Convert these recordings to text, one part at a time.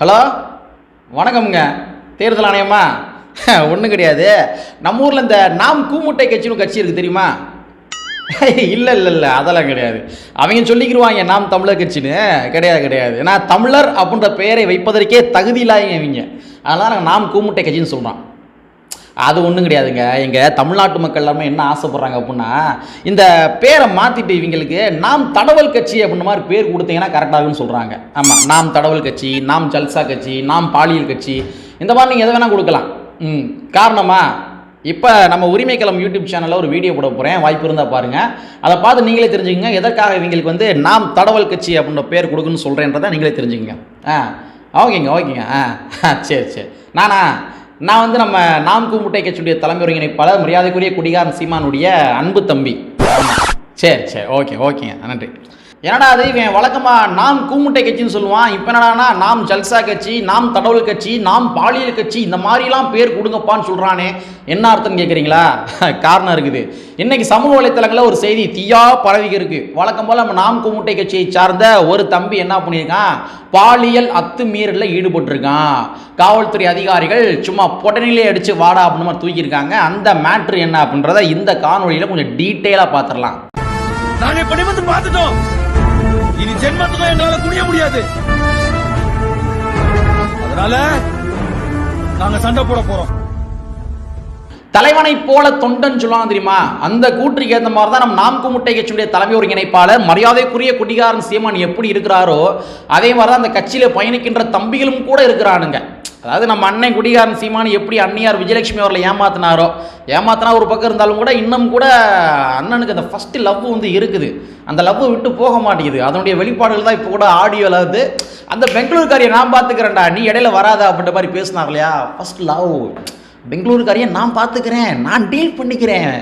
Hello? வணக்கம்ங்க. தேர்தல் ஆணையமா? ஒன்றும் கிடையாது. நம்ம ஊரில் இந்த நாம் கூமுட்டை கட்சின்னு கட்சி இருக்குது தெரியுமா? இல்லை இல்லை இல்லை அதெல்லாம் கிடையாது. அவங்க சொல்லிக்கிருவாங்க நாம் தமிழர் கட்சின்னு. கிடையாது கிடையாது. ஏன்னா தமிழர் அப்படின்ற பெயரை வைப்பதற்கே தகுதி இல்லாதவங்க இவங்க. அதனால் நாங்கள் நாம் கூமுட்டை கட்சின்னு சொல்கிறோம் அது ஒன்றும் கிடையாதுங்க. எங்கள் தமிழ்நாட்டு மக்கள் எல்லாமே என்ன ஆசைப்படுறாங்க அப்படின்னா இந்த பேரை மாற்றிட்டு இவங்களுக்கு நாம் தடவல் கட்சி அப்படின்ற மாதிரி பேர் கொடுத்தீங்கன்னா கரெக்டாக சொல்கிறாங்க ஆமாம் நாம் தடவல் கட்சி நாம் ஜல்சா கட்சி நாம் பாலியல் கட்சி இந்த மாதிரி நீங்கள் எதை வேணால் கொடுக்கலாம். ம் காரணமா இப்போ நம்ம உரிமைக்களம் யூடியூப் சேனலில் ஒரு வீடியோ போட போகிறேன் வாய்ப்பு இருந்தால் பாருங்கள் அதை பார்த்து நீங்களே தெரிஞ்சுக்கங்க. எதற்காக இவங்களுக்கு வந்து நாம் தடவல் கட்சி அப்படின்ற பேர் கொடுக்குன்னு சொல்கிறேன்றதை நீங்களே தெரிஞ்சுக்கங்க. ஆ ஓகேங்க ஓகேங்க. ஆ சரி சரி. நானா நான் வந்து நம்ம நாம் கும்பிட்டை கட்சியுடைய தலைமை ஒருங்கிணைப்பாளர் மரியாதைக்குரிய குடிகாரன் சீமானுடைய அன்பு தம்பி. சரி சரி. ஓகே ஓகேங்க. நன்றி. என்னடா அது? இவன் வழக்கமாக நாம் கூமுட்டை கட்சின்னு சொல்லுவான். இப்போ என்னடானா நாம் ஜல்சா கட்சி நாம் தடவுள் கட்சி நாம் பாலியல் கட்சி இந்த மாதிரிலாம் பேர் கொடுங்கப்பான்னு சொல்கிறானே என்ன அர்த்தம்னு கேட்குறீங்களா காரணம் இருக்குது. இன்றைக்கி சமூக வலைத்தளங்களில் ஒரு செய்தி தீயா பரவி இருக்குது வழக்கம் போல் நம்ம நாம் கூமுட்டை கட்சியை சார்ந்த ஒரு தம்பி என்ன பண்ணியிருக்கான்? பாலியல் அத்துமீறலில் ஈடுபட்டிருக்கான். காவல்துறை அதிகாரிகள் சும்மா பொடனிலே அடித்து வாடா அப்படின்னு மாதிரி தூக்கியிருக்காங்க. அந்த மேட்ரு என்ன அப்படின்றத இந்த காணொலியில் கொஞ்சம் டீட்டெயிலாக பார்த்துடலாம். நாங்கள் இப்படி வந்து பார்த்துட்டோம். இனி ஜென்மத்துக்கும் எங்களால குனிய முடியாது. அதனால நாங்க சண்டை போட போறோம். தலைவனை போல தொண்டன் சொல்லலாம் தெரியுமா? அந்த கூற்றுக்கு ஏற்ற மாதிரி தான் நம்ம நாம் குமுட்டை கட்சியுடைய தலைமை ஒருங்கிணைப்பாளர் மரியாதைக்குரிய குடிகாரன் சீமான் எப்படி இருக்கிறாரோ அதே மாதிரி தான் அந்த கட்சியில் பயணிக்கின்ற தம்பிகளும் கூட இருக்கிறானுங்க. அதாவது நம்ம அண்ணன் குடிகாரன் சீமானு எப்படி அன்னியார் விஜயலட்சுமி அவர்களை ஏமாத்தினாரோ ஏமாத்தினா ஒரு பக்கம் இருந்தாலும் கூட இன்னும் கூட அண்ணனுக்கு அந்த ஃபஸ்ட்டு லவ் வந்து இருக்குது. அந்த லவ் விட்டு போக மாட்டேங்குது. அதனுடைய வெளிப்பாடுகள் தான் இப்போ கூட ஆடியோவில் வந்து அந்த பெங்களூர்காரியை நான் பார்த்துக்கிறேன்டா நீ இடையில வராத அப்படின்ற மாதிரி பேசினார் இல்லையா? ஃபர்ஸ்ட் லவ் பெங்களூருக்காரையே நான் பார்த்துக்கிறேன் நான் டீல் பண்ணிக்கிறேன்.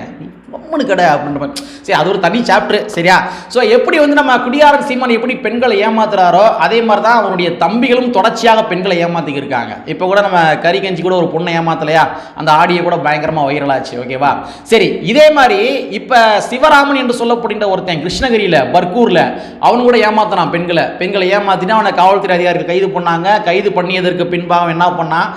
கம்முனு கடை அப்படின்ற மாதிரி. சரி அது ஒரு தனி சாப்டர் சரியா? ஸோ எப்படி வந்து நம்ம குடியாரன் சீமான் எப்படி பெண்களை ஏமாத்துறாரோ அதே மாதிரி தான் அவருடைய தம்பிகளும் தொடர்ச்சியாக பெண்களை ஏமாத்திக்கிட்டு இருக்காங்க இப்போ கூட நம்ம கறி கஞ்சி கூட ஒரு பொண்ணை ஏமாத்தலையா? அந்த ஆடியோ கூட பயங்கரமாக வைரலாச்சு ஓகேவா சரி இதே மாதிரி இப்போ சிவராமன் என்று சொல்லப்படுகின்ற ஒருத்தன் கிருஷ்ணகிரியில் பர்கூரில் அவன் கூட ஏமாத்தினான் பெண்களை. பெண்களை ஏமாத்தினா அவனை காவல்துறை அதிகாரிகள் கைது பண்ணாங்க. கைது பண்ணியதற்கு பின்பாக என்ன பண்ணான்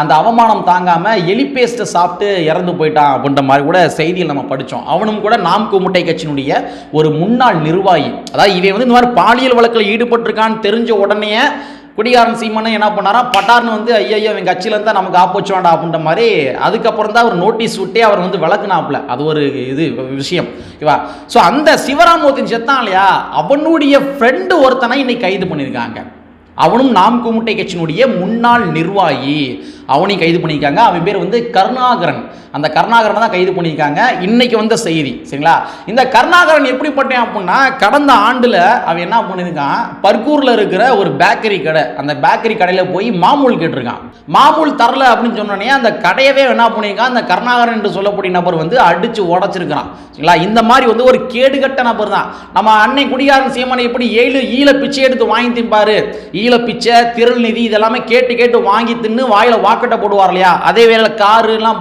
அந்த அவமானம் தாங்காமல் எலி பேஸ்ட்டை சாப்பிட்டு இறந்து போயிட்டான் அப்படின்ற மாதிரி கூட செய்தியில் நம்ம படித்தோம் அவனும் கூட நாம் கூமுட்டை கட்சியினுடைய ஒரு முன்னாள் நிர்வாகி. அதாவது இவன் வந்து இந்த மாதிரி பாலியல் வழக்கில் ஈடுபட்டிருக்கான்னு தெரிஞ்ச உடனே குடிகாரன் சீமனை என்ன பண்ணாரா பட்டார்னு வந்து ஐயோ என் கட்சியில இருந்தா நமக்கு ஆப்போச்சு வேண்டாம் அப்படின்ற மாதிரி அதுக்கப்புறம் தான் அவர் நோட்டீஸ் விட்டே அவர் வந்து விளக்குனாப்புல. அது ஒரு இது விஷயம். ஓகேவா ஸோ அந்த சிவராமூர்த்தின் செத்தான் இல்லையா? அவனுடைய ஃப்ரெண்டு ஒருத்தனை இன்னைக்கு கைது பண்ணியிருக்காங்க. அவனும் நாம் கும்முட்டை கட்சியினுடைய முன்னாள் நிர்வாகி. அவனையும் கைது பண்ணியிருக்காங்க. அவன் பேர் வந்து கருணாகரன். அந்த கருணாகரனை தான் கைது பண்ணியிருக்காங்க. இன்னைக்கு வந்த செய்தி. சரிங்களா? இந்த கருணாகரன் எப்படிப்பட்டேன் அப்படின்னா கடந்த ஆண்டில் அவன் என்ன பண்ணியிருக்கான்? பர்கூரில் இருக்கிற ஒரு பேக்கரி கடை. அந்த பேக்கரி கடையில் போய் மாமூல் கேட்டிருக்கான். மாமூல் தரல அப்படின்னு சொன்னோடனே அந்த கடையவே என்ன பண்ணியிருக்கான்? அந்த கருணாகரன் என்று சொல்லக்கூடிய நபர் வந்து அடித்து உடச்சிருக்கிறான். சரிங்களா? இந்த மாதிரி வந்து ஒரு கேடுகட்ட நபர் தான் நம்ம அன்னை குடிகாரன் சீமனை எப்படி ஏழு ஈழ பிச்சை எடுத்து வாங்கி திம்பாரு ஈழ பிச்சை திரள் நிதி இதெல்லாமே கேட்டு கேட்டு வாங்கி தின்னு வாயில வாக்கட்டை போடுவார் இல்லையா? அதே வேளை காரு எல்லாம்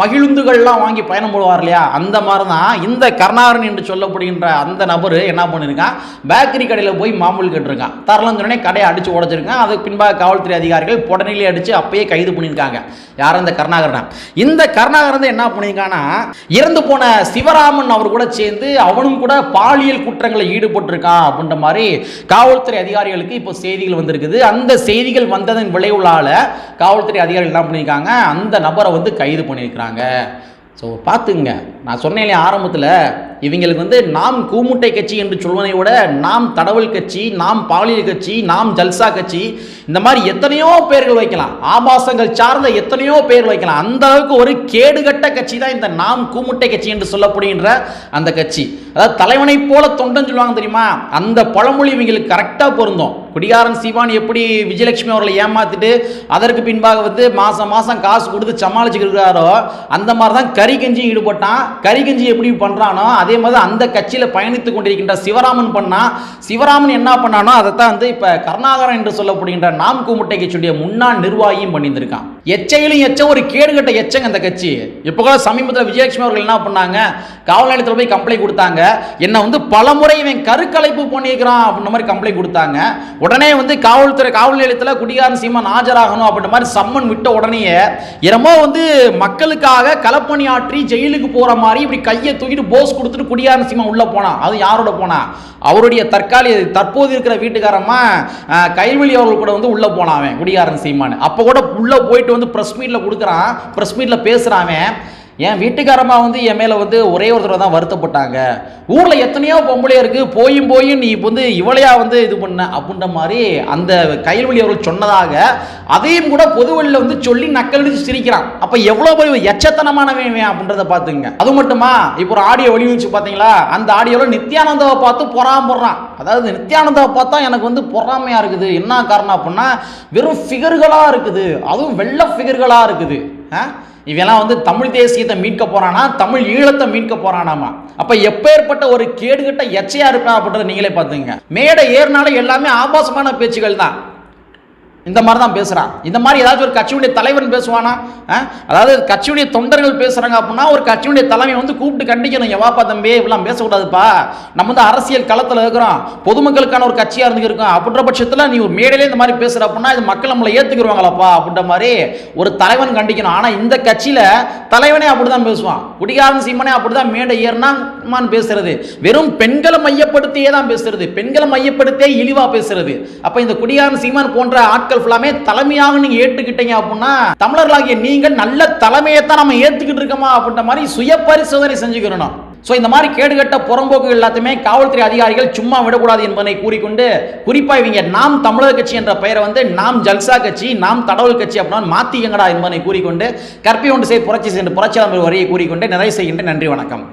மகிழுந்துகள்லாம் வாங்கி பயணம் போடுவார் இல்லையா? அந்த மாதிரி தான் இந்த கருணாகரன் என்று சொல்லப்படுகின்ற அந்த நபர் என்ன பண்ணியிருக்கான் பேக்கரி கடையில் போய் மாமூல் கட்டிருக்கான் தரலாம் சொன்னே கடையை அடிச்சு உடச்சிருக்கான் அதுக்கு பின்பாக காவல்துறை அதிகாரிகள் உடனே அடிச்சு அப்பயே கைது பண்ணியிருக்காங்க. யார் அந்த கருணாகரன்? இந்த கருணாகரன் என்ன பண்ணியிருக்கான்னா இறந்து போன சிவராமன் அவர் கூட சேர்ந்து அவனும் கூட பாலியல் குற்றங்களை ஈடுபட்டிருக்கான் அப்படின்ற மாதிரி காவல்துறை அதிகாரிகளுக்கு இப்போ செய்திகள் வந்திருக்குது. அந்த செய்திகள் வந்ததன் விளைவுகளால் காவல்துறை அதிகாரிகள் என்ன பண்ணியிருக்காங்க அந்த நபரை வந்து கைது பண்ணியிருக்கிறாங்க ஸோ பார்த்துங்க நான் சொன்னேன் இல்லையா ஆரம்பத்தில் இவங்களுக்கு வந்து நாம் கூமுட்டை கட்சி என்று சொல்வதை விட நாம் தடவல் கட்சி நாம் பாலியல் கட்சி நாம் ஜல்சா கட்சி இந்த மாதிரி எத்தனையோ பேர்கள் வைக்கலாம். ஆபாசங்கள் சார்ந்த எத்தனையோ பேர் வைக்கலாம். அந்த அளவுக்கு ஒரு கேடுகட்ட கட்சி தான் இந்த நாம் கூமுட்டை கட்சி என்று சொல்லப்படுகின்ற அந்த கட்சி. அதாவது தலைவனை போல தொண்டன் சொல்லுவாங்க தெரியுமா? அந்த பழமொழி இவங்களுக்கு கரெக்டாக பொருந்தும். குடிகாரன் சிவான் எப்படி விஜயலட்சுமி அவர்களை ஏமாத்திட்டு அதற்கு பின்பாக வந்து மாசம் மாசம் காசு கொடுத்து சமாளிச்சுக்கிறாரோ அந்த மாதிரி தான் கறி கஞ்சியும் ஈடுபட்டான். கறி கஞ்சி எப்படி பண்றானோ அதே அதே மாதிரி அந்த கட்சியில் பயணித்து கொண்டிருக்கின்ற சிவராமன் பண்ணா சிவராமன் என்ன பண்ணானோ அதைத்தான் வந்து இப்போ கருணாகரன் என்று சொல்லப்படுகின்ற நாம் கூமுட்டை கட்சியுடைய முன்னாள் நிர்வாகியும் பண்ணியிருந்திருக்கான். எச்சையிலும் எச்ச ஒரு கேடுகட்ட எச்சங்க அந்த கட்சி. இப்போ கூட சமீபத்தில் விஜயலட்சுமி அவர்கள் என்ன பண்ணாங்க? காவல் நிலையத்தில் போய் கம்ப்ளைண்ட் கொடுத்தாங்க. என்னை வந்து பலமுறை இவன் கருக்கலைப்பு பண்ணியிருக்கிறான் அப்படின்ற மாதிரி கம்ப்ளைண்ட் கொடுத்தாங்க. உடனே வந்து காவல்துறை காவல் நிலையத்தில் குடிகாரன் சீமான் ஆஜராகணும் அப்படின்ற மாதிரி சம்மன் விட்ட உடனேயே என்னமோ வந்து மக்களுக்காக களப்பணி ஆற்றி ஜெயிலுக்கு போகிற மாதிரி இப்படி கையை தூக்கிட்டு போஸ் கொடுத்துட்டு குடிகாரன் சீமான் உள்ள போனான் அது யாரோட போனா? அவருடைய தற்காலிக தற்போது இருக்கிற வீட்டுக்காரமா அஹ், கைல்வெளி அவர்கள் கூட வந்து உள்ள போனான் அவன் குடிகாரன் சீமான். அப்போ கூட உள்ள போயிட்டு வந்து ப்ரெஸ் மீட்ல கொடுக்குறான் ப்ரெஸ் மீட்ல பேசுறான் அவன். என் வீட்டுக்காரம்மா வந்து என் மேலே வந்து ஒரே ஒரு தடவை தான் வருத்தப்பட்டாங்க. ஊரில் எத்தனையோ பொம்பளை இருக்குது போயும் போயும் நீ இப்போ வந்து இவளையா வந்து இது பண்ண அப்படின்ற மாதிரி அந்த கைல்வழி அவர்கள் சொன்னதாக அதையும் கூட பொதுவெளியில் வந்து சொல்லி நக்கலடிச்சு சிரிக்கிறான். அப்போ எவ்வளோ போய் எச்சத்தனமானவன் இவன் அப்படின்றத பார்த்துங்க அது மட்டுமா? இப்போ ஒரு ஆடியோ வழி வச்சு பார்த்தீங்களா? அந்த ஆடியோவில் நித்யானந்தாவை பார்த்து பொறாம போடுறான். அதாவது நித்யானந்தாவை பார்த்தா எனக்கு வந்து பொறாமையாக இருக்குது. என்ன காரணம் அப்படின்னா வெறும் ஃபிகர்களாக இருக்குது. அதுவும் வெள்ளை ஃபிகர்களாக இருக்குது. இவெல்லாம் வந்து தமிழ் தேசியத்தை மீட்க போறானா? தமிழ் ஈழத்தை மீட்க போறானாமா? அப்ப எப்பேற்பட்ட ஒரு கேடுகட்ட எச்சையா இருப்பா அப்படின்றத நீங்களே பார்த்துங்க மேடை ஏறினாலே எல்லாமே ஆபாசமான பேச்சுகள் தான் இந்த மாதிரி தான் பேசுகிறான் இந்த மாதிரி ஏதாச்சும் ஒரு கட்சியுடைய தலைவன் பேசுவானா? ஆ? அதாவது கட்சியுடைய தொண்டர்கள் பேசுகிறாங்க அப்படின்னா ஒரு கட்சியுடைய தலைமை வந்து கூப்பிட்டு கண்டிக்கணும். எவாப்பா தம்பி இப்படிலாம் பேசக்கூடாதுப்பா. நம்ம வந்து அரசியல் களத்தில் இருக்கிறோம். பொதுமக்களுக்கான ஒரு கட்சியாக இருந்து இருக்கோம் அப்படின்ற பட்சத்தில் நீ ஒரு மேடையிலே இந்த மாதிரி பேசுகிற அப்படின்னா இது மக்கள் நம்மளை ஏற்றுக்குருவாங்களாப்பா அப்படின்ற மாதிரி ஒரு தலைவன் கண்டிக்கணும். ஆனால் இந்த கட்சியில் தலைவனே அப்படி தான் பேசுவான். குடிகாரன் சீமனே அப்படி தான் மேடை ஏறினான்னு பேசுறது. வெறும் பெண்களை மையப்படுத்தியே தான் பேசுறது. பெண்களை மையப்படுத்தியே இழிவாக பேசுறது. அப்போ இந்த குடிகாரன் சீமான் போன்ற ஆட்கள் ஃபுல்லாமே தலைமையாக நீங்க ஏற்றுக்கிட்டீங்க அப்படின்னா தமிழர்களாகிய நீங்கள் நல்ல தலைமையை தான் நம்ம ஏத்துக்கிட்டு இருக்கோமா அப்படின்ற மாதிரி சுய பரிசோதனை செஞ்சுக்கிறணும். ஸோ இந்த மாதிரி கேடுகட்ட புறம்போக்கு எல்லாத்தையுமே காவல்துறை அதிகாரிகள் சும்மா விடக்கூடாது என்பதை கூறிக்கொண்டு குறிப்பாக இவங்க நாம் தமிழர் கட்சி என்ற பெயரை வந்து நாம் ஜல்சா கட்சி நாம் தடவல் கட்சி அப்படின்னா மாத்திக்கங்கடா என்பதை கூறிக்கொண்டு கற்பி ஒன்று செய் புரட்சி சென்று புரட்சியாளர் வரியை கூறிக்கொண்டு நிறைவு செய்கின்ற நன்றி வணக்கம்.